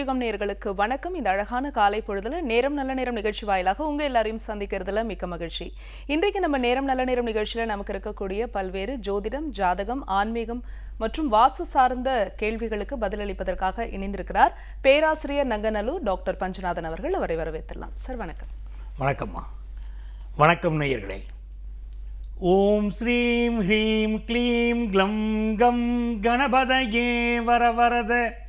புதியுகம் நேர்களுக்கு வணக்கம். இந்த அழகான காலை பொழுதுல நேரம் நல்ல நேரம் நிகழ்ச்சி வாயிலாக உங்க எல்லாரையும் சந்திக்கிறதுல மிக்க மகிழ்ச்சி. இன்றைக்கு நம்ம நேரம் நல்ல நேரம் நிகழ்ச்சியில நமக்கு இருக்கக்கூடிய பல்வேறு ஜோதிடம் ஜாதகம் ஆன்மீகம் மற்றும் வாசு சார்ந்த கேள்விகளுக்கு பதிலளிப்பதற்காக இணைந்திருக்கிறார் பேராசிரியர் நங்கநல்லூர் டாக்டர் பஞ்சநாதன் அவர்கள். அவரை வரவேற்றலாம் சார் வணக்கம். வணக்கம்மா. வணக்கம் நேயர்களே. ஓம் ஸ்ரீம் ஹ்ரீம் க்ளீம் க்ளம் கம் கணபதயே வரவரத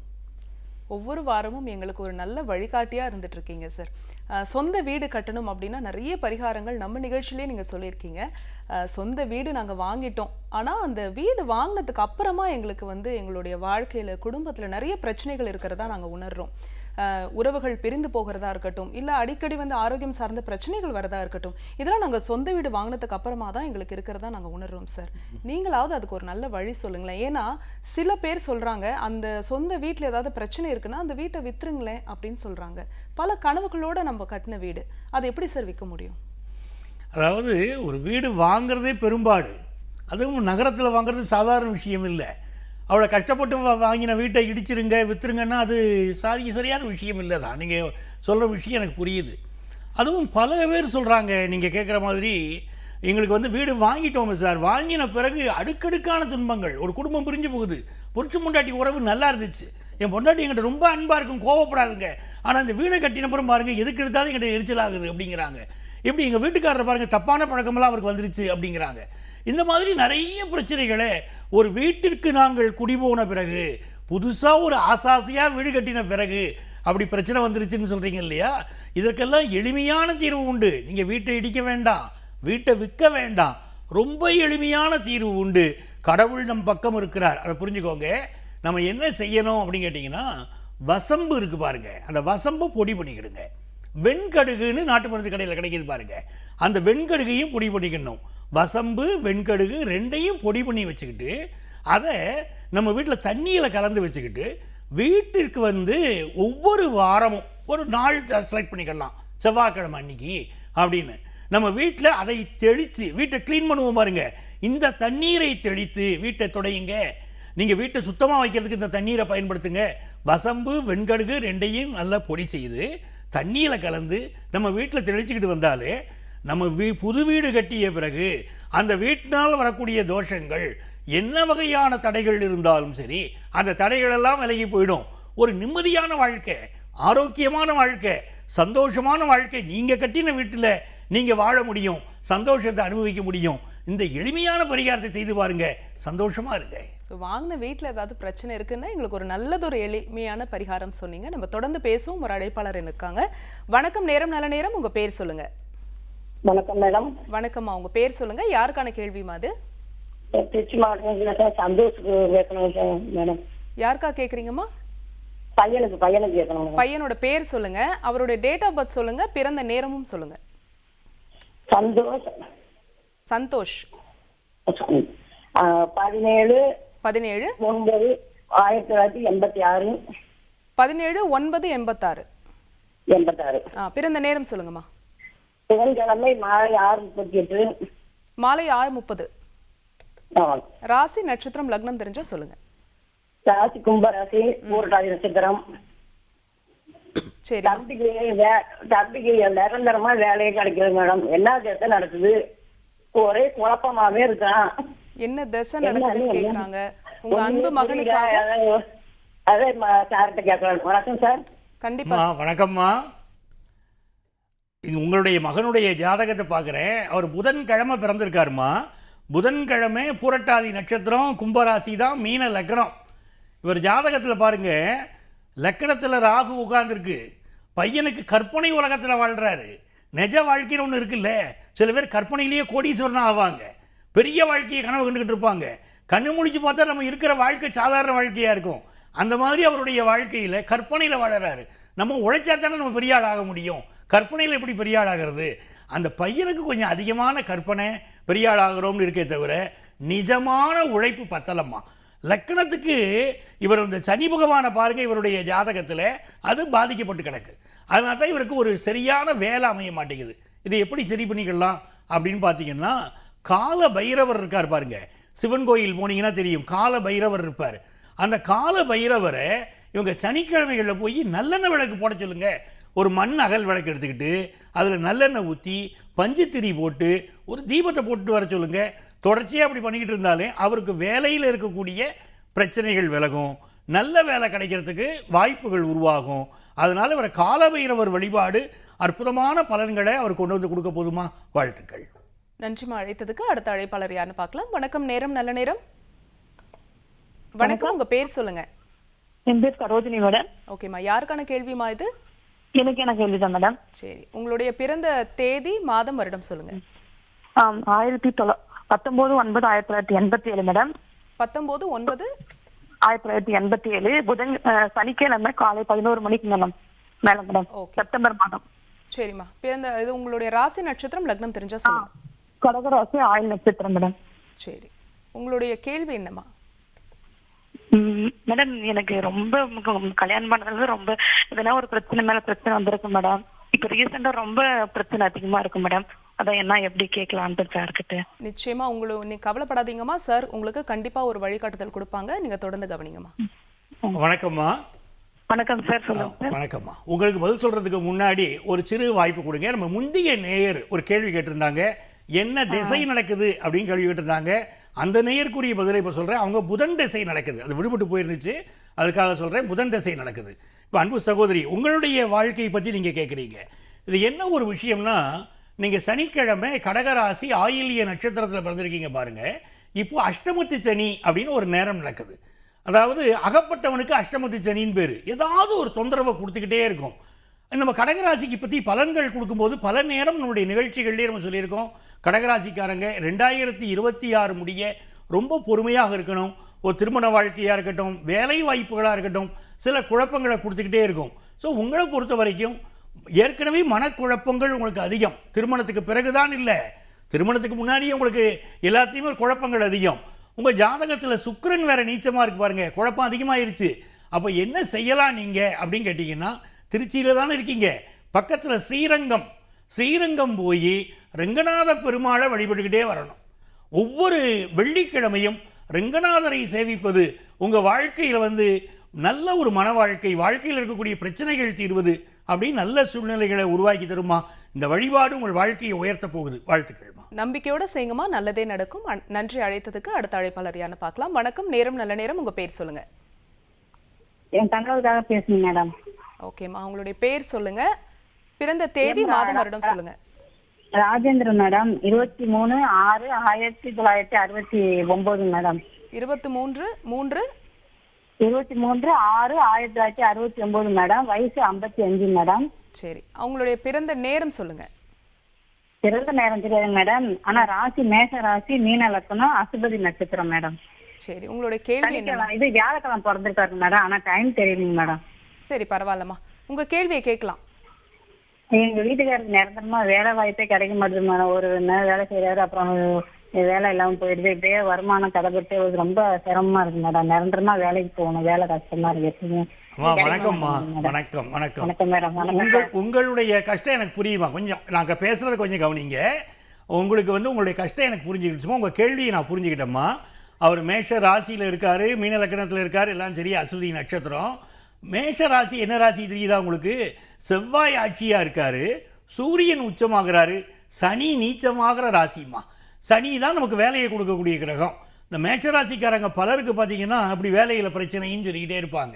ஒவ்வொரு வாரமும் எங்களுக்கு ஒரு நல்ல வழிகாட்டியாக இருந்துட்டுருக்கீங்க சார். சொந்த வீடு கட்டணும் அப்படின்னா நிறைய பரிகாரங்கள் நம்ம நிகழ்ச்சியிலே நீங்கள் சொல்லியிருக்கீங்க. சொந்த வீடு நாங்கள் வாங்கிட்டோம். ஆனால் அந்த வீடு வாங்கினதுக்கு அப்புறமா எங்களுக்கு வந்து எங்களுடைய வாழ்க்கையில் குடும்பத்தில் நிறைய பிரச்சனைகள் இருக்கிறதா நாங்கள் உணர்கிறோம் உறவுகள் பிரிந்து போகிறதா இருக்கட்டும் இல்லை அடிக்கடி வந்து ஆரோக்கியம் சார்ந்த பிரச்சனைகள் வரதா இருக்கட்டும் இதெல்லாம் நாங்கள் சொந்த வீடு வாங்கினதுக்கு அப்புறமா தான் எங்களுக்கு இருக்கிறதா நாங்கள் உணர்றோம் சார் நீங்களாவது அதுக்கு ஒரு நல்ல வழி சொல்லுங்களேன். ஏன்னா சில பேர் சொல்கிறாங்க அந்த சொந்த வீட்டில் ஏதாவது பிரச்சனை இருக்குன்னா அந்த வீட்டை வித்துருங்களேன் அப்படின்னு சொல்கிறாங்க பல கனவுகளோடு நம்ம கட்டின வீடு. அதை எப்படி சார் விற்க முடியும்? அதாவது ஒரு வீடு வாங்குறதே பெரும்பாடு. அதுவும் நகரத்தில் வாங்குறது சாதாரண விஷயம் இல்லை. அவ்வளோ கஷ்டப்பட்டு வாங்கின வீட்டை இடிச்சிருங்க விற்றுருங்கன்னா அது சாரி சரியான விஷயம் இல்லை தான். நீங்கள் சொல்கிற விஷயம் எனக்கு புரியுது. அதுவும் பல பேர் சொல்கிறாங்க நீங்கள் கேட்குற மாதிரி எங்களுக்கு வந்து வீடு வாங்கிட்டோமே சார். வாங்கின பிறகு அடுக்கடுக்கான துன்பங்கள். ஒரு குடும்பம் பிரிஞ்சு போகுது. புரிச்சு முண்டாட்டி உறவு நல்லா இருந்துச்சு. என் பொண்டாட்டி என்கிட்ட ரொம்ப அன்பாக இருக்கும் கோவப்படாதுங்க. ஆனால் அந்த வீடை கட்டினப்புறம் பாருங்கள் எதுக்கு எடுத்தாலும் எங்கிட்ட எரிச்சல் ஆகுது அப்படிங்கிறாங்க. இப்படி எங்கள் வீட்டுக்காரரை பாருங்க தப்பான பழக்கமெல்லாம் அவருக்கு வந்துருச்சு அப்படிங்கிறாங்க. இந்த மாதிரி நிறைய பிரச்சனைகளை ஒரு வீட்டிற்கு நாங்கள் குடிபோன பிறகு புதுசாக ஒரு ஆசாசியாக வீடு கட்டின பிறகு அப்படி பிரச்சனை வந்துருச்சுன்னு சொல்கிறீங்க இல்லையா? இதற்கெல்லாம் எளிமையான தீர்வு உண்டு. நீங்கள் வீட்டை இடிக்க வேண்டாம் வீட்டை விற்க வேண்டாம். ரொம்ப எளிமையான தீர்வு உண்டு. கடவுள் நம் பக்கம் இருக்கிறார். அதை புரிஞ்சுக்கோங்க. நம்ம என்ன செய்யணும் அப்படின்னு கேட்டிங்கன்னா வசம்பு இருக்குது பாருங்கள் அந்த வசம்பு பொடி பண்ணிக்கிடுங்க. வெண்கடுகுன்னு நாட்டு மருந்து கடையில் கிடைக்குது பாருங்கள் அந்த வெண்கடுகையும் பொடி பண்ணிக்கணும். வசம்பு வெண்கடுகு ரெண்டையும் பொடி பண்ணி வச்சுக்கிட்டு அதை நம்ம வீட்டில் தண்ணியில் கலந்து வச்சுக்கிட்டு வீட்டிற்கு வந்து ஒவ்வொரு வாரமும் ஒரு நாள் செலக்ட் பண்ணிக்கலாம். செவ்வாய்க்கிழமை அன்னைக்கு அப்படின்னு. நம்ம வீட்டில் அதை தெளித்து வீட்டை க்ளீன் பண்ணுவோம் பாருங்கள் இந்த தண்ணீரை தெளித்து வீட்டை துடையுங்க. நீங்கள் வீட்டை சுத்தமாக வைக்கிறதுக்கு இந்த தண்ணீரை பயன்படுத்துங்க. வசம்பு வெண்கடுகு ரெண்டையும் நல்லா பொடி செய்து தண்ணியில் கலந்து நம்ம வீட்டில் தெளிச்சுக்கிட்டு வந்தாலே நம்ம வீ புது வீடு கட்டிய பிறகு அந்த வீட்டினால் வரக்கூடிய தோஷங்கள் என்ன வகையான தடைகள் இருந்தாலும் சரி அந்த தடைகளெல்லாம் விலகி போயிடும். ஒரு நிம்மதியான வாழ்க்கை ஆரோக்கியமான வாழ்க்கை சந்தோஷமான வாழ்க்கை நீங்கள் கட்டின வீட்டில் நீங்கள் வாழ முடியும் சந்தோஷத்தை அனுபவிக்க முடியும். இந்த எளிமையான பரிகாரத்தை செய்து பாருங்க சந்தோஷமா இருங்க. ஸோ வாங்கின வீட்டில் ஏதாவது பிரச்சனை இருக்குன்னா எங்களுக்கு ஒரு நல்லதொரு எளிமையான பரிகாரம் சொன்னீங்க. நம்ம தொடர்ந்து பேசுவோம். ஒரு அழைப்பாளர் இருக்காங்க வணக்கம் நேரம் நல்ல நேரம். உங்கள் பேர் சொல்லுங்கள் வணக்கம் மேடம். வணக்கம்மா உங்க பேர் சொல்லுங்க. யாருக்கான கேள்விமா அது? திருச்சி சார் சந்தோஷுக்கு கேட்கணும் மேடம். யாருக்கா கேக்குறீங்கம்மா? பையனுக்கு பையனுக்கு கேட்கணும் பையனோட பேர் சொல்லுங்க. அவருடைய டேட் ஆஃப் பர்த் சொல்லுங்க. பிறந்த நேரமும் சொல்லுங்க. சந்தோஷ். சந்தோஷ். பதினேழு பதினேழு. ஒன்பது ஆயிரத்தி தொள்ளாயிரத்தி எண்பத்தி ஆறு. பதினேழு ஒன்பது எண்பத்தாறு. எண்பத்தாறு. பிறந்த நேரம் சொல்லுங்கம்மா. புதன்கிழமை மாலை ஆறு முப்பத்தி எட்டு மாலை ஆறு முப்பது. ராசி நட்சத்திரம் லக்னம் தெரிஞ்சா சொல்லுங்க. ராசி கும்பராசி ஊரட்டாதி நட்சத்திரம். சரி. தம்பிக்கு தம்பிக்கு நிரந்தரமா வேலையே கிடைக்குது மேடம். என்ன தேச நடக்குது? ஒரே குழப்பமாவே இருக்கான். என்ன தசை நடக்குதுன்னு கேக்குறாங்க. உங்க அன்பு மகனுக்காக அதே சார்கிட்ட கேட்கலாம். வணக்கம் சார். கண்டிப்பா. வணக்கம்மா. உங்களுடைய மகனுடைய ஜாதகத்தை பார்க்குறேன். அவர் புதன்கிழமை பிறந்திருக்காருமா? புதன்கிழமை பூரட்டாதி நட்சத்திரம் கும்பராசி தான் மீன லக்னம். இவர் ஜாதகத்தில் பாருங்க லக்கணத்தில் ராகு உட்கார்ந்துருக்கு. பையனுக்கு கற்பனை உலகத்தில் வாழ்கிறாரு நெஜ வாழ்க்கைன்னு ஒன்று இருக்குல்ல. சில பேர் கற்பனையிலேயே கோடீஸ்வரனாக ஆவாங்க. பெரிய வாழ்க்கையை கனவு கண்டுக்கிட்டு இருப்பாங்க. கண்ணு முடிச்சு பார்த்தா நம்ம இருக்கிற வாழ்க்கை சாதாரண வாழ்க்கையாக இருக்கும். அந்த மாதிரி அவருடைய வாழ்க்கையில் கற்பனையில் வாழறாரு. நம்ம உழைச்சா தானே நம்ம பெரிய ஆள் ஆக முடியும். கற்பனையில் எப்படி பெரிய ஆளாகிறது அந்த பையனுக்கு கொஞ்சம் அதிகமான கற்பனை பெரிய ஆளாகிறோம்னு இருக்கே தவிர நிஜமான உழைப்பு பத்தலம்மா. லக்கணத்துக்கு இவர் இந்த சனி பகவானை பாருங்க இவருடைய ஜாதகத்தில் அது பாதிக்கப்பட்டு கிடக்கு. அதனால தான் இவருக்கு ஒரு சரியான வேலை அமைய மாட்டேங்குது. இதை எப்படி சரி பண்ணிக்கலாம் அப்படின்னு பார்த்தீங்கன்னா கால பைரவர் இருக்கார் பாருங்க. சிவன் கோயில் போனீங்கன்னா தெரியும் கால பைரவர் இருப்பார். அந்த கால பைரவரை இவங்க சனிக்கிழமைகளில் போய் நல்லெண்ணெய் விளக்கு போட சொல்லுங்கள் ஒரு மண் அகல் விளக்கு எடுத்துக்கிட்டு அதில் நல்லெண்ணெய் ஊற்றி பஞ்சுத்திரி போட்டு ஒரு தீபத்தை போட்டு வர சொல்லுங்க. தொடர்ச்சியாக அப்படி பண்ணிக்கிட்டு இருந்தாலே அவருக்கு வேலையில் இருக்கக்கூடிய பிரச்சனைகள் விலகும். நல்ல வேலை கிடைக்கிறதுக்கு வாய்ப்புகள் உருவாகும். அதனால் இவரை காலபைரவர் வழிபாடு அற்புதமான பலன்களை அவர் கொண்டு வந்து கொடுக்க போதுமா? வாழ்த்துக்கள். நன்றிமா அழைத்ததுக்கு அடுத்த அழைப்பாளர் யாருன்னு பார்க்கலாம். வணக்கம் நேரம் நல்ல நேரம். வணக்கம் உங்க பேர் சொல்லுங்க. என் பேர் சரோஜினி மேடம். ஓகேம்மா யாருக்கான கேள்விமா இது? எனக்கு என்ன கேள்விதான் மேடம் சரி. உங்களுடைய பிறந்த தேதி மாதம் வருடம் சொல்லுங்க. ஆயிரத்தி தொள்ள பத்தொன்பது ஒன்பது ஆயிரத்தி தொள்ளாயிரத்தி எண்பத்தி ஏழு மேடம் பத்தொன்பது ஒன்பது? ஆயிரத்தி தொள்ளாயிரத்தி எண்பத்தி ஏழு புதன் சனிக்கிழமை காலை பதினோரு மணிக்கு மேடம். மேல மேடம். Okay. செப்டம்பர் மாதம். சரிம்மா. பிறந்த இது உங்களுடைய ராசி நட்சத்திரம் லக்னம் தெரிஞ்சா சொல்லுங்க. கடகராசி ஆயுள் நட்சத்திரம் மேடம் சரி. உங்களுடைய கேள்வி என்னம்மா? மேடம் எனக்கு ரொம்ப கல்யாணம் பண்ணதுல ரொம்ப எதனா ஒரு பிரச்சனை மேல பிரச்சனை வந்திருக்கு மேடம். இப்ப ரீசெண்டா ரொம்ப பிரச்சனை அதிகமா இருக்கு மேடம். அதான் என்ன எப்படி கேட்கலான்ட்டு சார்கிட்ட நிச்சயமா உங்களுக்கு நீ கவலைப்படாதீங்கம்மா சார் உங்களுக்கு கண்டிப்பா ஒரு வழிகாட்டுதல் கொடுப்பாங்க. நீங்க தொடர்ந்து கவனிங்கம்மா. வணக்கம்மா. வணக்கம் சார் சொல்லுங்க வணக்கம்மா. உங்களுக்கு பதில் சொல்றதுக்கு முன்னாடி ஒரு சிறு வாய்ப்பு கொடுங்க. நம்ம முந்தைய நேயர் ஒரு கேள்வி கேட்டிருந்தாங்க. என்ன திசை நடக்குது அப்படின்னு கேள்வி கேட்டிருந்தாங்க. அந்த நேயர்க்குரிய பதிலை இப்போ சொல்கிறேன் அவங்க புதன் திசை நடக்குது. அது விடுபட்டு போயிருந்துச்சு. அதுக்காக சொல்கிறேன் புதன் திசை நடக்குது. இப்போ அன்பு சகோதரி உங்களுடைய வாழ்க்கையை பற்றி நீங்கள் கேட்குறீங்க இது என்ன ஒரு விஷயம்னா நீங்கள் சனிக்கிழமை கடகராசி ஆயில்ய நட்சத்திரத்தில் பிறந்திருக்கீங்க பாருங்கள் இப்போது அஷ்டமத்து சனி அப்படின்னு ஒரு நேரம் நடக்குது. அதாவது அகப்பட்டவனுக்கு அஷ்டமத்து சனின்னு பேர். ஏதாவது ஒரு தொந்தரவை கொடுத்துக்கிட்டே இருக்கும். நம்ம கடகராசிக்கு பற்றி பலன்கள் கொடுக்கும்போது பல நேரம் நம்முடைய நிகழ்ச்சிகள்லேயே நம்ம சொல்லியிருக்கோம். கடகராசிக்காரங்க ரெண்டாயிரத்தி இருபத்தி ஆறு முடிய ரொம்ப பொறுமையாக இருக்கணும். ஒரு திருமண வாழ்க்கையாக இருக்கட்டும் வேலை வாய்ப்புகளாக இருக்கட்டும் சில குழப்பங்களை கொடுத்துக்கிட்டே இருக்கும். ஸோ உங்களை பொறுத்த வரைக்கும் ஏற்கனவே மனக்குழப்பங்கள் உங்களுக்கு அதிகம். திருமணத்துக்கு பிறகுதான் இல்லை. திருமணத்துக்கு முன்னாடியே உங்களுக்கு எல்லாத்தையுமே ஒரு குழப்பங்கள் அதிகம். உங்கள் ஜாதகத்தில் சுக்கரன் வேறு நீச்சமாக இருக்கு பாருங்கள் குழப்பம் அதிகமாகிருச்சு அப்போ என்ன செய்யலாம் நீங்கள் அப்படின்னு கேட்டிங்கன்னா திருச்சியில் தானே இருக்கீங்க. பக்கத்தில் ஸ்ரீரங்கம். ஸ்ரீரங்கம் போய் ரெங்கநாத பெருமாளை வழிபட்டுக்கிட்டே வரணும். ஒவ்வொரு வெள்ளிக்கிழமையும் ரெங்கநாதரை சேவிப்பது உங்கள் வாழ்க்கையில் வந்து நல்ல ஒரு மன வாழ்க்கை வாழ்க்கையில் இருக்கக்கூடிய பிரச்சனைகள் தீர்வது அப்படின்னு நல்ல சூழ்நிலைகளை உருவாக்கி தருமா? இந்த வழிபாடு உங்கள் வாழ்க்கையை உயர்த்த போகுது. வாழ்த்துக்கள்மா. நம்பிக்கையோட செய்யுங்கம்மா. நல்லதே நடக்கும். நன்றி அழைத்ததுக்கு அடுத்த அழைப்பாளர் யாருன்னு பார்க்கலாம். வணக்கம். நேரம் நல்ல நேரம். உங்க பேர் சொல்லுங்க. என் தங்களுக்காக பேசுங்க மேடம். ஓகேம்மா. உங்களுடைய பேர் சொல்லுங்க. பிறந்த தேதி மாதம் வருடம் சொல்லுங்க. ராஜேந்திரன் மேடம். இருபத்தி மூணு ஆறு ஆயிரத்தி தொள்ளாயிரத்தி அறுபத்தி ஒன்பது மேடம். இருபத்தி மூன்று மூன்று? இருபத்தி மூன்று ஆறு ஆயிரத்தி தொள்ளாயிரத்தி அறுபத்தி ஒன்பது மேடம். வயசு ஐம்பத்தி அஞ்சு மேடம். சரி. அவங்களுடைய பிறந்த நேரம் சொல்லுங்க. பிறந்த நேரம் தெரியாது மேடம். ஆனா ராசி மேஷ ராசி மீன லக்கணம் அசுபதி நட்சத்திரம் மேடம். சரி உங்களுடைய கேள்வி என்ன சனிக்கிழமை இது வியாழக்கிழமை பிறந்திருக்காரு மேடம். ஆனா டைம் தெரியலைங்க மேடம். சரி பரவாயில்லம்மா. உங்க கேள்வியை கேட்கலாம். எங்க வீட்டுக்காரருக்கு நிரந்தரமா வேலை வாய்ப்பே கிடைக்க மாட்டேது மேடம் ஒரு நேரம் வேலை செய்யறாரு அப்புறம் வேலை இல்லாம போயிடுது. இப்படியே வருமானம் தடைபட்டு ரொம்ப சிரமமா இருக்கு மேடம். நிரந்தரமா வேலைக்கு போகணும். வேலை கஷ்டமா இருக்கு வணக்கம்மா. வணக்கம் வணக்கம். வணக்கம் மேடம். உங்கள் உங்களுடைய கஷ்டம் எனக்கு புரியுமா? கொஞ்சம் நாங்கள் பேசுகிறத கொஞ்சம் கவனிங்க. உங்களுக்கு வந்து உங்களுடைய கஷ்டம் எனக்கு புரிஞ்சுக்கிடுச்சுமா உங்கள் கேள்வியை நான் புரிஞ்சுக்கிட்டேம்மா. அவர் மேஷ ராசியில் இருக்கார் மீன லக்கணத்தில் இருக்கார் எல்லாம் சரி அசுதி நட்சத்திரம். மேஷ ராசி என்ன ராசி தெரியுதா உங்களுக்கு? செவ்வாய் ஆட்சியாக இருக்கார். சூரியன் உச்சமாகிறாரு. சனி நீச்சமாகிற ராசிம்மா. சனி தான் நமக்கு வேலையை கொடுக்கக்கூடிய கிரகம். இந்த மேஷராசிக்காரங்க பலருக்கு பார்த்தீங்கன்னா அப்படி வேலையில் பிரச்சனைன்னு சொல்லிக்கிட்டே இருப்பாங்க.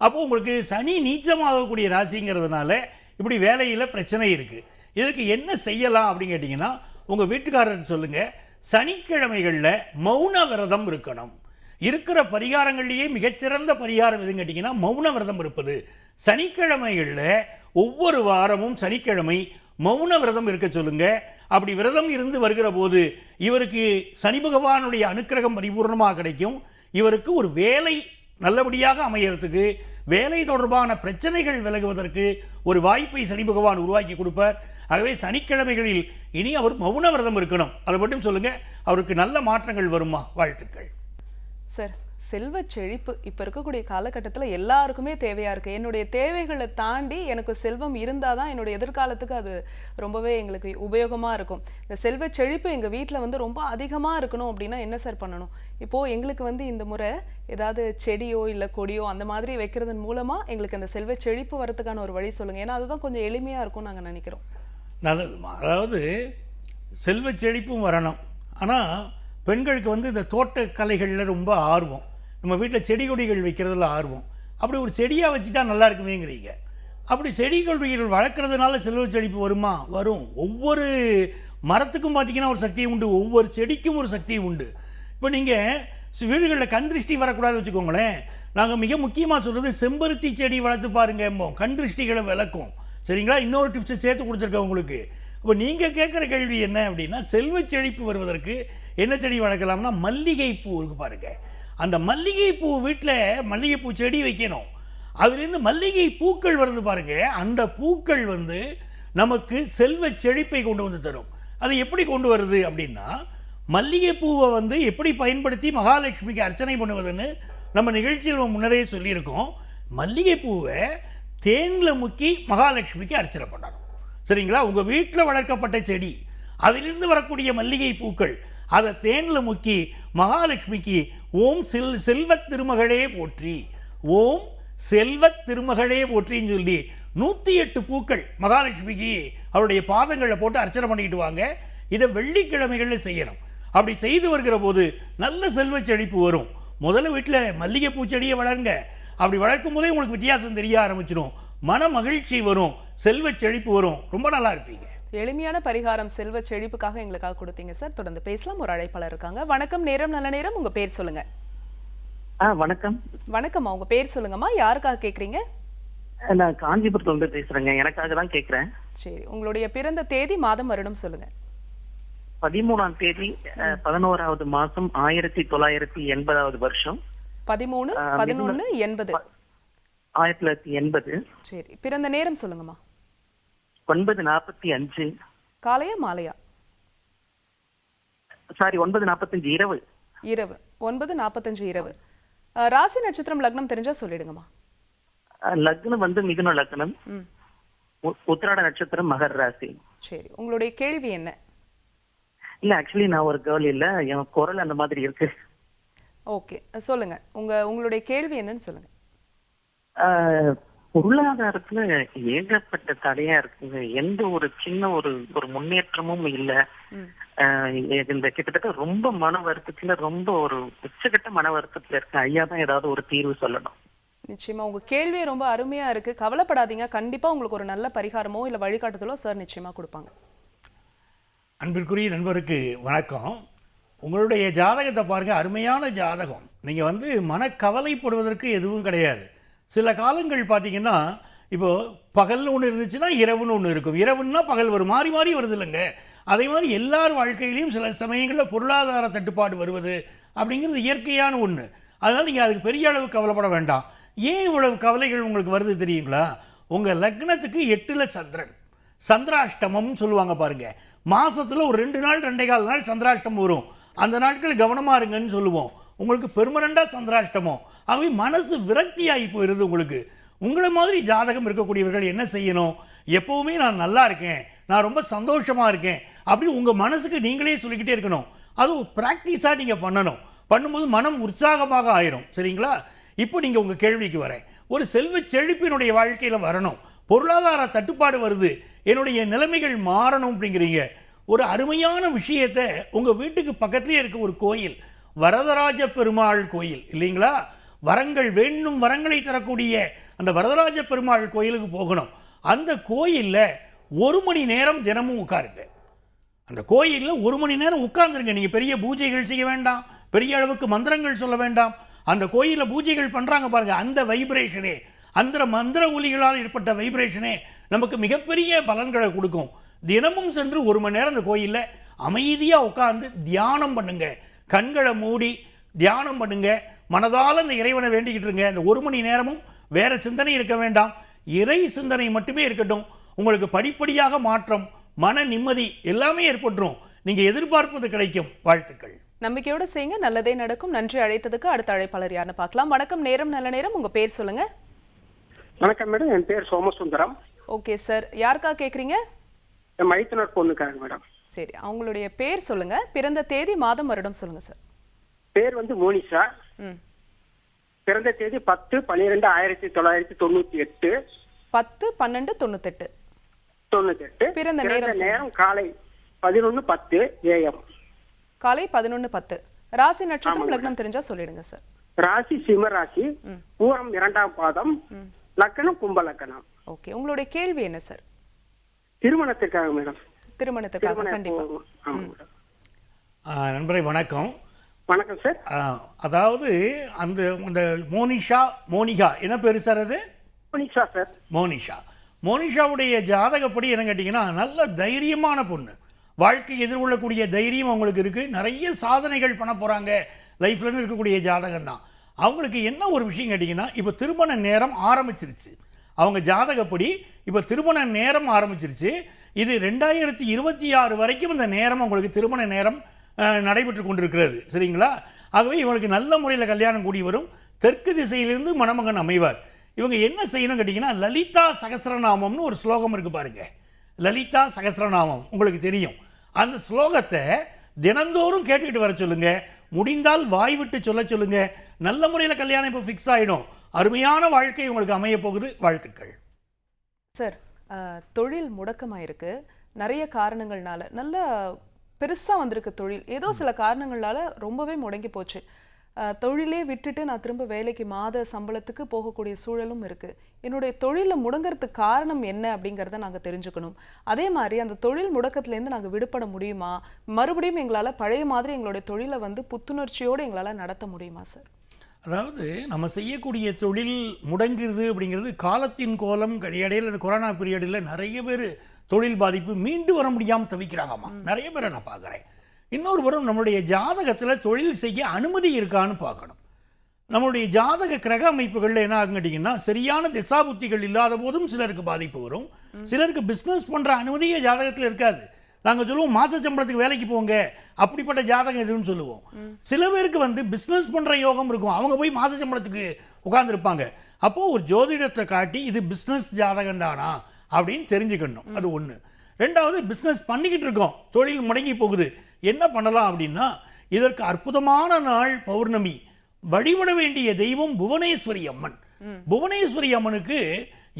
அப்போது உங்களுக்கு சனி நீச்சமாகக்கூடிய ராசிங்கிறதுனால இப்படி வேலையில் பிரச்சனை இருக்குது இதுக்கு என்ன செய்யலாம் அப்படின்னு கேட்டிங்கன்னா உங்கள் வீட்டுக்காரர்கிட்ட சொல்லுங்கள் சனிக்கிழமைகளில் மௌன விரதம் இருக்கணும். இருக்கிற பரிகாரங்கள்லேயே மிகச்சிறந்த பரிகாரம் எதுன்னு கேட்டிங்கன்னா மௌன விரதம் இருப்பது. சனிக்கிழமைகளில் ஒவ்வொரு வாரமும் சனிக்கிழமை மௌன விரதம் இருக்க சொல்லுங்க. அப்படி விரதம் இருந்து வருகிற போது இவருக்கு சனி பகவானுடைய அனுக்கிரகம் பரிபூர்ணமாக கிடைக்கும். இவருக்கு ஒரு வேலை நல்லபடியாக அமையறதுக்கு வேலை தொடர்பான பிரச்சனைகள் விலகுவதற்கு ஒரு வாய்ப்பை சனி பகவான் உருவாக்கி கொடுப்பார். ஆகவே சனிக்கிழமைகளில் இனி அவர் மௌன விரதம் இருக்கணும். அதை மட்டும் சொல்லுங்க அவருக்கு நல்ல மாற்றங்கள் வருமா? வாழ்த்துக்கள். சார் செல்வ செழிப்பு. இப்போ இருக்கக்கூடிய காலகட்டத்தில் எல்லாருக்குமே தேவையாக இருக்குது என்னுடைய தேவைகளை தாண்டி எனக்கு செல்வம் இருந்தால் தான் என்னுடைய எதிர்காலத்துக்கு அது ரொம்பவே எங்களுக்கு உபயோகமாக இருக்கும். இந்த செல்வ செழிப்பு எங்கள் வீட்டில் வந்து ரொம்ப அதிகமாக இருக்கணும் அப்படின்னா என்ன சார் பண்ணணும்? இப்போது எங்களுக்கு வந்து இந்த முறை ஏதாவது செடியோ இல்லை கொடியோ அந்த மாதிரி வைக்கிறதன் மூலமாக எங்களுக்கு அந்த செல்வ செழிப்பு வரத்துக்கான ஒரு வழி சொல்லுங்கள் ஏன்னா அதுதான் கொஞ்சம் எளிமையாக இருக்கும் நாங்கள் நினைக்கிறோம். நல்லதுமா அதாவது செல்வ செழிப்பும் வரணும். ஆனால் பெண்களுக்கு வந்து இந்த தோட்டக்கலைகளில் ரொம்ப ஆர்வம். நம்ம வீட்டில் செடி கொடிகள் வைக்கிறதுல ஆர்வம். அப்படி ஒரு செடியாக வச்சுட்டா நல்லா இருக்குமேங்கிறீங்க. அப்படி செடி கொடிகள் வளர்க்குறதுனால செல்வ செழிப்பு வருமா? வரும். ஒவ்வொரு மரத்துக்கும் பார்த்திங்கன்னா ஒரு சக்தி உண்டு. ஒவ்வொரு செடிக்கும் ஒரு சக்தி உண்டு. இப்போ நீங்கள் வீடுகளில் கண் திருஷ்டி வரக்கூடாது வச்சுக்கோங்களேன். நாங்கள் மிக முக்கியமாக சொல்கிறது செம்பருத்தி செடி வளர்த்து பாருங்க கண் திருஷ்டிகளை விளக்கும். சரிங்களா? இன்னொரு டிப்ஸை சேர்த்து கொடுத்துருக்கேன் உங்களுக்கு. இப்போ நீங்கள் கேட்குற கேள்வி என்ன அப்படின்னா செல்வ செழிப்பு வருவதற்கு என்ன செடி வளர்க்கலாம்னா மல்லிகைப்பூ இருக்குது இருக்கு பாருங்க. அந்த மல்லிகைப்பூ வீட்டில் மல்லிகைப்பூ செடி வைக்கணும். அதுலேருந்து மல்லிகை பூக்கள் வருது பாருங்க. அந்த பூக்கள் வந்து நமக்கு செல்வ செழிப்பை கொண்டு வந்து தரும். அது எப்படி கொண்டு வருது அப்படின்னா மல்லிகை பூவை வந்து எப்படி பயன்படுத்தி மகாலட்சுமிக்கு அர்ச்சனை பண்ணுவதுன்னு நம்ம நிகழ்ச்சியில் முன்னரே சொல்லியிருக்கோம். மல்லிகை பூவை தேனில் முக்கி மகாலட்சுமிக்கு அர்ச்சனை பண்ணணும். சரிங்களா? உங்கள் வீட்டில் வளர்க்கப்பட்ட செடி அதிலிருந்து வரக்கூடிய மல்லிகை பூக்கள் அதை தேனில் முக்கி மகாலட்சுமிக்கு ஓம் செல் செல்வத் திருமகளே போற்றி. ஓம் செல்வத் திருமகளே போற்றின்னு சொல்லி நூற்றி எட்டு பூக்கள் மகாலட்சுமிக்கு அவருடைய பாதங்களை போட்டு அர்ச்சனை பண்ணிக்கிட்டு வாங்க. இதை வெள்ளிக்கிழமைகளில் செய்யணும். அப்படி செய்து வருகிற போது நல்ல செல்வ செழிப்பு வரும். முதல்ல வீட்டில் மல்லிகை பூச்செடியை வளருங்க. அப்படி வளர்க்கும் போதே உங்களுக்கு வித்தியாசம் தெரிய ஆரம்பிச்சிடும் மன மகிழ்ச்சி வரும். செல்வ செழிப்பு வரும். ரொம்ப நல்லா இருப்பீங்க. எளிமையான பரிகாரம் செல்வ செழிப்புக்காக எங்களுக்காக கொடுத்தீங்க சார். தொடர்ந்து பேசலாம். ஒரு அழைப்பாளர் இருக்காங்க. வணக்கம். நேரம் நல்ல நேரம். உங்க பேர் சொல்லுங்க. வணக்கம். வணக்கம்மா. உங்க பேர் சொல்லுங்கம்மா. யாருக்காக கேக்குறீங்க? நான் காஞ்சிபுரத்துல இருந்து பேசுறேங்க. எனக்காக தான் கேக்குறேன். சரி. உங்களுடைய பிறந்த தேதி மாதம் வருடம் சொல்லுங்க. பதிமூணாம் தேதி பதினோராவது மாசம் ஆயிரத்தி தொள்ளாயிரத்தி எண்பதாவது வருஷம். பதிமூணு பதினொன்னு எண்பது. ஆயிரத்தி தொள்ளாயிரத்தி எண்பது. சரி. பிறந்த நேரம் சொல்லுங்கம்மா. ஒன்பது நாற்பத்தி அஞ்சு. காலையா மாலையா? சாரி ஒன்பது நாற்பத்தஞ்சு இரவு. இரவு. ஒன்பது நாற்பத்தஞ்சு இரவு. ராசி நட்சத்திரம் லக்னம் தெரிஞ்சா சொல்லிடுங்கம்மா. லக்னம் வந்து மிதுன லக்னம். உத்திராட நட்சத்திரம் மகர் ராசி. சரி உங்களுடைய கேள்வி என்ன? இல்ல ஆக்சுவலி நான் ஒரு கேர்ள் இல்ல. என் குரல் அந்த மாதிரி இருக்கு. ஓகே சொல்லுங்க. உங்க உங்களுடைய கேள்வி என்னன்னு சொல்லுங்க. பொருளாதாரத்துல ஏகப்பட்ட தடையா இருக்குங்க. எந்த ஒரு சின்ன ஒரு ஒரு முன்னேற்றமும் இல்ல. இந்த கிட்டத்தட்ட ரொம்ப மன வருத்தத்துல ரொம்ப ஒரு உச்சகட்ட மன வருத்தத்துல இருக்க ஐயா தான் ஏதாவது ஒரு தீர்வு சொல்லணும். நிச்சயமா. உங்க கேள்வியே ரொம்ப அருமையா இருக்கு. கவலைப்படாதீங்க. கண்டிப்பா உங்களுக்கு ஒரு நல்ல பரிகாரமோ இல்ல வழிகாட்டுதலோ சார் நிச்சயமா கொடுப்பாங்க. அன்பிற்குரிய நண்பருக்கு வணக்கம். உங்களுடைய ஜாதகத்தை பாருங்கள் அருமையான ஜாதகம். நீங்கள் வந்து மனக்கவலைப்படுவதற்கு எதுவும் கிடையாது. சில காலங்கள் பார்த்தீங்கன்னா இப்போது பகல்னு ஒன்று இருந்துச்சுன்னா இரவுன்னு ஒன்று இருக்கும். இரவுன்னா பகல் வரும். மாறி மாறி வருது இல்லைங்க அதே மாதிரி எல்லார் வாழ்க்கையிலையும் சில சமயங்களில் பொருளாதார தட்டுப்பாடு வருவது அப்படிங்கிறது இயற்கையான ஒன்று அதனால் நீங்கள் அதுக்கு பெரிய அளவு கவலைப்பட வேண்டாம். ஏன் இவ்வளவு கவலைகள் உங்களுக்கு வருது தெரியுங்களா? உங்கள் லக்னத்துக்கு எட்டில் சந்திரன். சந்திராஷ்டமம்னு சொல்லுவாங்க பாருங்கள் மாதத்தில் ஒரு ரெண்டு நாள் ரெண்டே கால் நாள் சந்திராஷ்டமம் வரும். அந்த நாட்கள் கவனமாக இருங்கன்னு சொல்லுவோம். உங்களுக்கு பெர்மனண்டா சந்திராஷ்டமம். ஆகவே மனசு விரக்தியாகி போயிடுது உங்களுக்கு. உங்களை மாதிரி ஜாதகம் இருக்கக்கூடியவர்கள் என்ன செய்யணும்? எப்போவுமே நான் நல்லா இருக்கேன். நான் ரொம்ப சந்தோஷமாக இருக்கேன். அப்படின்னு உங்கள் மனசுக்கு நீங்களே சொல்லிக்கிட்டே இருக்கணும். அது ப்ராக்டிஸாக நீங்கள் பண்ணணும். பண்ணும்போது மனம் உற்சாகமாக ஆயிரும். சரிங்களா? இப்போ நீங்கள் உங்கள் கேள்விக்கு வரேன். ஒரு செல்வ செழிப்பினுடைய வாழ்க்கையில் வரணும். பொருளாதார தட்டுப்பாடு வருது. என்னுடைய நிலைமைகள் மாறணும் அப்படிங்கிறீங்க. ஒரு அருமையான விஷயத்தை உங்கள் வீட்டுக்கு பக்கத்துலேயே இருக்க ஒரு கோயில். வரதராஜ பெருமாள் கோயில். இல்லைங்களா? வரங்கள் வேண்டும் வரங்களை தரக்கூடிய அந்த வரதராஜ பெருமாள் கோயிலுக்கு போகணும். அந்த கோயிலில் ஒரு மணி நேரம் தினமும் உட்காருங்க. அந்த கோயிலில் ஒரு மணி நேரம் உட்கார்ந்துருங்க. நீங்கள் பெரிய பூஜைகள் செய்ய வேண்டாம் பெரிய அளவுக்கு மந்திரங்கள் சொல்ல வேண்டாம். அந்த கோயிலில் பூஜைகள் பண்ணுறாங்க பாருங்கள் அந்த வைப்ரேஷனே அந்த மந்திர ஒலிகளால் ஏற்பட்ட வைப்ரேஷனே நமக்கு மிகப்பெரிய பலன்களை கொடுக்கும். தினமும் சென்று ஒரு மணி நேரம் அந்த கோயிலில் அமைதியாக உட்கார்ந்து தியானம் பண்ணுங்கள் கண்களை மூடி தியானம் பண்ணுங்கள் மனதால் அந்த இறைவனை வேண்டிக்கிட்டு இருங்க. அந்த ஒரு மணி நேரமும் வேற சிந்தனை இருக்க வேண்டாம். இறை சிந்தனை மட்டுமே இருக்கட்டும். உங்களுக்கு படிப்படியாக மாற்றம் மன நிம்மதி எல்லாமே ஏற்பட்டுரும். நீங்க எதிர்பார்ப்பது கிடைக்கும். வாழ்த்துக்கள். நம்பிக்கையோட செய்யுங்க. நல்லதே நடக்கும். நன்றி அழைத்ததுக்கு அடுத்த அழைப்பாளர் யாருன்னு பார்க்கலாம். வணக்கம். நேரம் நல்ல நேரம். உங்க பேர் சொல்லுங்க. வணக்கம் மேடம். என் பேர் சோமசுந்தரம். Okay sir. யாருக்கா கேக்குறீங்க? என் மைத்தனர் பொண்ணுக்காக மேடம். சரி. அவங்களுடைய பேர் சொல்லுங்க. பிறந்த தேதி மாதம் வருடம் சொல்லுங்க சார். பேர் வந்து மோனிஷா. பிறந்த தேதி பத்து பன்னிரெண்டு ஆயிரத்தி தொள்ளாயிரத்தி தொண்ணூத்தி எட்டு. பத்து பன்னெண்டு தொண்ணூத்தெட்டு. தொண்ணூத்தி எட்டு பிறந்த நேரம். நேரம் காலை பதினொன்னு பத்து ஏஎம். காலை பதினொன்னு பத்து. ராசி நட்சத்திரம் லக்னம் தெரிஞ்சா சொல்லிடுங்க சார். ராசி சிம்ம ராசி பூரம் இரண்டாம் பாதம் லக்கணம் கும்ப லக்கணம். ஓகே. உங்களுடைய கேள்வி என்ன சார்? திருமணத்திற்காக மேடம். திருமணத்துக்காக கண்டிப்பா. நண்பரே வணக்கம். வணக்கம் சார் அதாவது அந்த அந்த மோனிஷா மோனிகா என்ன பேர் சார் அது? மோனிஷா சார் மோனிஷா. மோனிஷாவுடைய ஜாதகப்படி என்ன கேட்டிங்கன்னா நல்ல தைரியமான பொண்ணு. வாழ்க்கை எதிர்கொள்ளக்கூடிய தைரியம் அவங்களுக்கு இருக்குது நிறைய சாதனைகள் பண்ண போகிறாங்க லைஃப்லன்னு இருக்கக்கூடிய ஜாதகம் தான். அவங்களுக்கு என்ன ஒரு விஷயம் கேட்டிங்கன்னா இப்போ திருமண நேரம் ஆரம்பிச்சிருச்சு. அவங்க ஜாதகப்படி இப்போ திருமண நேரம் ஆரம்பிச்சிருச்சு. இது ரெண்டாயிரத்தி இருபத்தி ஆறு வரைக்கும் இந்த நேரம் அவங்களுக்கு திருமண நேரம் நடைபெற்று கொண்டிருக்கிறது. சரிங்களா? ஆகவே இவங்களுக்கு நல்ல முறையில் கல்யாணம் கூடி வரும். தெற்கு திசையிலிருந்து மணமகன் அமைவார். இவங்க என்ன செய்யணும் கேட்டிங்கன்னா லலிதா சகஸ்ரநாமம்னு ஒரு ஸ்லோகம் இருக்குது பாருங்கள் லலிதா சகஸ்ரநாமம் உங்களுக்கு தெரியும். அந்த ஸ்லோகத்தை தினந்தோறும் கேட்டுக்கிட்டு வர சொல்லுங்கள் முடிந்தால் வாய் விட்டு சொல்ல சொல்லுங்கள் நல்ல முறையில் கல்யாணம் இப்போ ஃபிக்ஸ் ஆகிடும் அருமையான வாழ்க்கை உங்களுக்கு அமைய போகுது. வாழ்த்துக்கள். சார் தொழில் முடக்கமாக இருக்குது நிறைய காரணங்கள்னால நல்ல பெருசா வந்திருக்கு தொழில். ஏதோ சில காரணங்களால ரொம்பவே முடங்கி போச்சு. தொழிலே விட்டுட்டு நான் திரும்ப வேலைக்கு மாத சம்பளத்துக்கு போகக்கூடிய சூழலும் இருக்கு. என்னுடைய தொழிலை முடங்கறதுக்கு காரணம் என்ன அப்படிங்கிறத நாங்க தெரிஞ்சுக்கணும். அதே மாதிரி அந்த தொழில் முடக்கத்திலேருந்து நாங்க விடுபட முடியுமா? மறுபடியும் எங்களால பழைய மாதிரி எங்களுடைய தொழிலை வந்து புத்துணர்ச்சியோடு எங்களால நடத்த முடியுமா சார்? அதாவது நம்ம செய்யக்கூடிய தொழில் முடங்குறது அப்படிங்கிறது காலத்தின் கோலம் இடையில கொரோனா பீரியடில் நிறைய பேர் தொழில் பாதிப்பு மீண்டு வர முடியாமல் தவிக்கிறாங்கம்மா. நிறைய பேரை நான் பார்க்குறேன். இன்னொரு புறம் நம்மளுடைய ஜாதகத்தில் தொழில் செய்ய அனுமதி இருக்கான்னு பார்க்கணும். நம்மளுடைய ஜாதக கிரக அமைப்புகளில் என்ன ஆகும் கேட்டிங்கன்னா சரியான திசாபுத்திகள் இல்லாத போதும் சிலருக்கு பாதிப்பு வரும். சிலருக்கு பிஸ்னஸ் பண்ணுற அனுமதியே ஜாதகத்தில் இருக்காது. நாங்கள் சொல்லுவோம் மாச சம்பளத்துக்கு வேலைக்கு போங்க அப்படிப்பட்ட ஜாதகம் எதுன்னு சொல்லுவோம். சில பேருக்கு வந்து பிஸ்னஸ் பண்ணுற யோகம் இருக்கும். அவங்க போய் மாச சம்பளத்துக்கு உட்காந்துருப்பாங்க அப்போது ஒரு ஜோதிடத்தை காட்டி இது பிஸ்னஸ் ஜாதகம் தானா அப்படின்னு தெரிஞ்சுக்கணும். அது ஒன்று ரெண்டாவது பிஸ்னஸ் பண்ணிக்கிட்டு இருக்கோம். தொழில் முடங்கி போகுது. என்ன பண்ணலாம் அப்படின்னா இதற்கு அற்புதமான நாள் பௌர்ணமி. வழிபட வேண்டிய தெய்வம் புவனேஸ்வரி அம்மன். புவனேஸ்வரி அம்மனுக்கு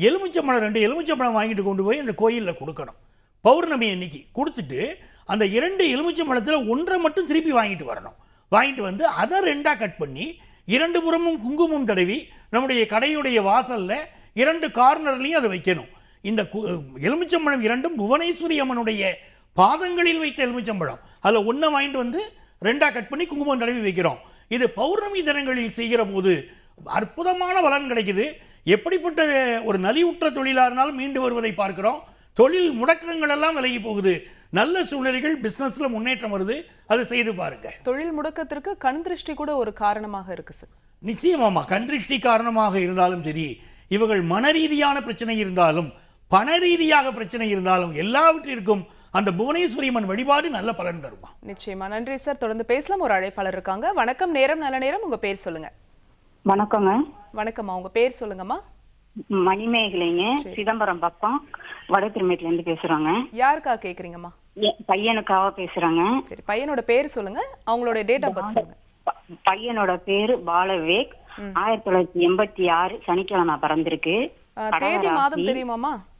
எலுமிச்சம்பழம் ரெண்டு எலுமிச்சம்பழம் வாங்கிட்டு கொண்டு போய் அந்த கோயிலில் கொடுக்கணும். பௌர்ணமி அன்னைக்கு கொடுத்துட்டு அந்த இரண்டு எலுமிச்சம்பழத்தில் ஒன்றை மட்டும் திருப்பி வாங்கிட்டு வரணும். வாங்கிட்டு வந்து அதை ரெண்டாக கட் பண்ணி இரண்டு புறமும் குங்குமம் தடவி நம்முடைய கடையுடைய வாசல்ல இரண்டு கார்னர்லையும் அதை வைக்கணும். இந்த கு- எலுமிச்சம்பழம் இரண்டும் புவனேஸ்வரி அம்மனுடைய பாதங்களில் வைத்த எலுமிச்சம்பழம். அதில் ஒன்றை வாங்கிட்டு வந்து ரெண்டாக கட் பண்ணி குங்குமம் தடவி வைக்கிறோம். இது பௌர்ணமி தினங்களில் செய்கிற போது அற்புதமான பலன் கிடைக்குது. எப்படிப்பட்ட ஒரு நலிவுற்ற தொழிலாக இருந்தாலும் மீண்டு வருவதை பார்க்கிறோம். தொழில் முடக்கங்கள் எல்லாம் விலகி போகுது. நல்ல சூழ்நிலைகள் பிஸ்னஸ்ல முன்னேற்றம் வருது. அதை செய்து பாருங்க. தொழில் முடக்கத்திற்கு கண் திருஷ்டி கூட ஒரு காரணமாக இருக்கு சார். நிச்சயமாமா கண்திருஷ்டி காரணமாக இருந்தாலும் சரி இவர்கள் மன ரீதியான பிரச்சனை இருந்தாலும் பண ரீதியாக பிரச்சனை இருந்தாலும் எல்லாவற்றிற்கும் அந்த புவனேஸ்வரி அம்மன் வழிபாடு நல்ல பலன் தருமா? நிச்சயமா. நன்றி சார். தொடர்ந்து பேசலாம். ஒரு அழைப்பாளர் இருக்காங்க. வணக்கம். நேரம் நல்ல நேரம். உங்க பேர் சொல்லுங்க. வணக்கங்க. வணக்கம்மா. உங்க பேர் சொல்லுங்கம்மா. மணிமேகலைங்க. சிதம்பரம் பக்கம் வடதிருமேட்ல இருந்து பேசுறாங்க. யாருக்கா கேக்குறீங்கம்மா? பையனுக்காக பேசுறாங்க. சரி. பையனோட பேர் சொல்லுங்க. அவங்களோட டேட் ஆஃப் பர்த் சொல்லுங்க. பையனோட பேரு பாலவிவேக். ஆயிரத்தி தொள்ளாயிரத்தி எண்பத்தி ஆறு சனிக்கிழமை பிறந்திருக்கு. தேதி மாதம். தெரியுமாமா?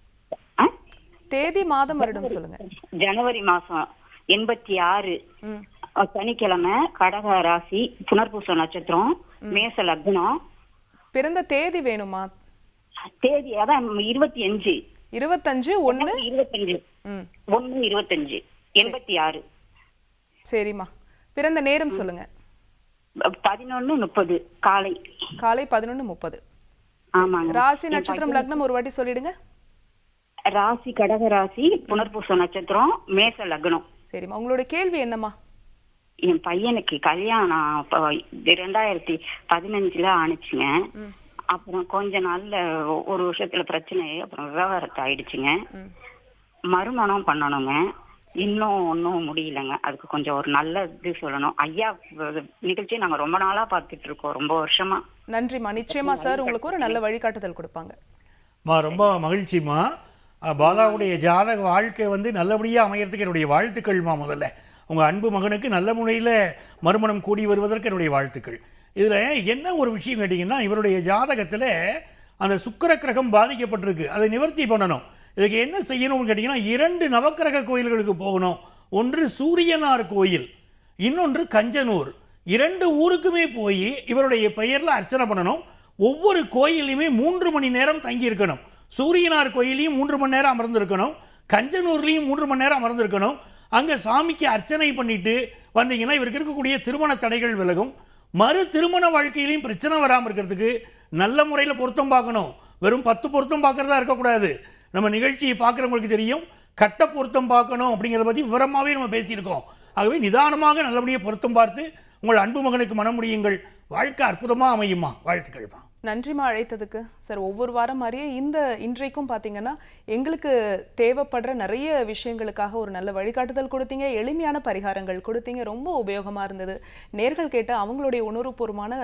தேதி மாதம் வருடம் சொல்லுங்க. ஜனவரி மாசம் எண்பத்தி ஆறு சனிக்கிழமை கடக ராசி புனர்பூச நட்சத்திரம் மேச லக்னம். பிறந்த தேதி வேணுமா? தேதி அதான் இருபத்தி அஞ்சு. இருபத்தஞ்சு ஒண்ணு இருபத்தஞ்சு. ஒண்ணு இருபத்தஞ்சு. எண்பத்தி ஆறு. சரிம்மா. பிறந்த நேரம் சொல்லுங்க. பதினொன்னு முப்பது. காலை. காலை பதினொன்னு முப்பது. ஆமாங்க. ராசி நட்சத்திரம் லக்னம் ஒரு வாட்டி சொல்லிடுங்க. ராசி கடக ராசி புனர்பூச நட்சத்திரம் மேச லக்னம். சரிம்மா உங்களோட கேள்வி என்னம்மா? என் பையனுக்கு கல்யாணம் ரெண்டாயிரத்தி பதினஞ்சுல ஆணுச்சுங்க. அப்புறம் கொஞ்ச நாள்ல ஒரு வருஷத்துல பிரச்சனை அப்புறம் விவாகரத்து ஆயிடுச்சுங்க. மறுமணம் பண்ணணுங்க. இன்னும் ஒன்றும் முடியலங்க. அதுக்கு கொஞ்சம் ஒரு நல்ல இது சொல்லணும். ஐயா நிகழ்ச்சியை நாங்க ரொம்ப நாளா பார்த்துட்டு இருக்கோம். ரொம்ப வருஷமா. நன்றிம்மா. நிச்சயமா சார் உங்களுக்கு ஒரு நல்ல வழிகாட்டுதல் கொடுப்பாங்க. மா ரொம்ப மகிழ்ச்சிம்மா. அஹ், பாலாவுடைய ஜாதக வாழ்க்கை வந்து நல்லபடியாக அமையறதுக்கு என்னுடைய வாழ்த்துக்கள்மா முதல்ல. உங்கள் அன்பு மகனுக்கு நல்ல முறையில் மறுமணம் கூடி வருவதற்கு என்னுடைய வாழ்த்துக்கள். இதில் என்ன ஒரு விஷயம் கேட்டிங்கன்னா இவருடைய ஜாதகத்தில் அந்த சுக்கிர கிரகம் பாதிக்கப்பட்டிருக்கு. அதை நிவர்த்தி பண்ணணும். இதுக்கு என்ன செய்யணும்னு கேட்டிங்கன்னா இரண்டு நவக்கிரக கோயில்களுக்கு போகணும். ஒன்று சூரியனார் கோயில் இன்னொன்று கஞ்சனூர். இரண்டு ஊருக்குமே போய் இவருடைய பெயரில் அர்ச்சனை பண்ணணும். ஒவ்வொரு கோயிலையுமே மூன்று மணி நேரம் தங்கி இருக்கணும் சூரியனார் கோயிலையும் மூன்று மணி நேரம் அமர்ந்திருக்கணும். கஞ்சனூர்லேயும் மூன்று மணி நேரம் அமர்ந்திருக்கணும். அங்கே சாமிக்கு அர்ச்சனை பண்ணிட்டு வந்தீங்கன்னா இவருக்கு இருக்கக்கூடிய திருமண தடைகள் விலகும். மறு திருமண வாழ்க்கையிலையும் பிரச்சனை வராமல் இருக்கிறதுக்கு நல்ல முறையில் பொருத்தம் பார்க்கணும். வெறும் பத்து பொருத்தம் பார்க்குறதா இருக்கக்கூடாது. நம்ம நிகழ்ச்சியை பார்க்குறவங்களுக்கு தெரியும். கட்ட பொருத்தம் பார்க்கணும் அப்படிங்கிறத பற்றி விவரமாகவே நம்ம பேசியிருக்கோம். ஆகவே நிதானமாக நல்லபடியாக பொருத்தம் பார்த்து உங்கள் அன்பு மகனுக்கு மனம் முடியுங்கள். வாழ்க்கை அற்புதமாக அமையுமா? வாழ்த்துக்கள்மா. நன்றிம்மா அழைத்ததுக்கு. சார் ஒவ்வொரு வாரம் மாதிரியே இந்த இன்றைக்கும் பார்த்தீங்கன்னா எங்களுக்கு தேவைப்படுற நிறைய விஷயங்களுக்காக ஒரு நல்ல வழிகாட்டுதல் கொடுத்தீங்க எளிமையான பரிகாரங்கள் கொடுத்தீங்க ரொம்ப உபயோகமாக இருந்தது. நேர்கள் கேட்ட அவங்களுடைய உணர்வுபூர்வமான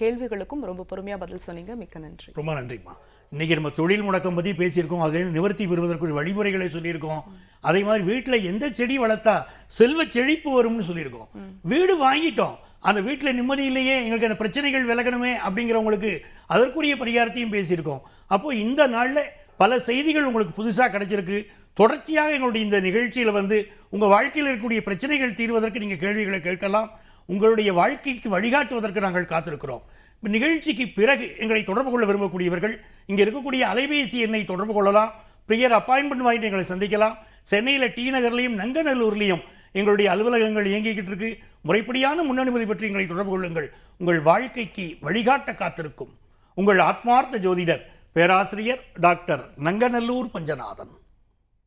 கேள்விகளுக்கும் ரொம்ப பொறுமையாக பதில் சொன்னீங்க. மிக்க நன்றி. ரொம்ப நன்றிம்மா. இன்றைக்கி நம்ம தொழில் முடக்கம் பற்றி பேசியிருக்கோம் அதில் நிவர்த்தி பெறுவதற்கு வழிமுறைகளை சொல்லியிருக்கோம். அதே மாதிரி வீட்டில் எந்த செடி வளர்த்தா செல்வ செழிப்பு வரும்னு சொல்லியிருக்கோம். வீடு வாங்கிட்டோம். அந்த வீட்டில் நிம்மதி இல்லையே எங்களுக்கு அந்த பிரச்சனைகள் விலகணுமே அப்படிங்கிறவங்களுக்கு அதற்குரிய பரிகாரத்தையும் பேசியிருக்கோம். அப்போது இந்த நாளில் பல செய்திகள் உங்களுக்கு புதுசாக கிடைச்சிருக்கு. தொடர்ச்சியாக எங்களுடைய இந்த நிகழ்ச்சியில் வந்து உங்கள் வாழ்க்கையில் இருக்கக்கூடிய பிரச்சனைகள் தீர்வதற்கு நீங்கள் கேள்விகளை கேட்கலாம். உங்களுடைய வாழ்க்கைக்கு வழிகாட்டுவதற்கு நாங்கள் காத்திருக்கிறோம். நிகழ்ச்சிக்கு பிறகு எங்களை தொடர்பு கொள்ள விரும்பக்கூடியவர்கள் இங்கே இருக்கக்கூடிய அலைபேசி எண்ணை தொடர்பு கொள்ளலாம். ப்ரியர் அப்பாயின்மெண்ட் வாங்கிட்டு எங்களை சந்திக்கலாம். சென்னையில் டி நகர்லையும் நங்கநல்லூர்லையும் எங்களுடைய அலுவலகங்கள் இயங்கிக்கிட்டு இருக்குது முறைப்படியான முன்னனுமதி பற்றி எங்களை தொடர்பு கொள்ளுங்கள். உங்கள் வாழ்க்கைக்கு வழிகாட்ட காத்திருக்கும். உங்கள் ஆத்மார்த்த ஜோதிடர் பேராசிரியர் டாக்டர் நங்கநல்லூர் பஞ்சநாதன்.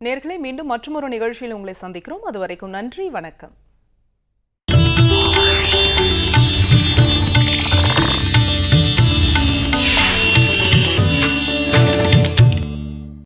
நேர்களை மீண்டும் மற்றொரு நிகழ்ச்சியில் உங்களை சந்திக்கிறோம். அது வரைக்கும் நன்றி வணக்கம்.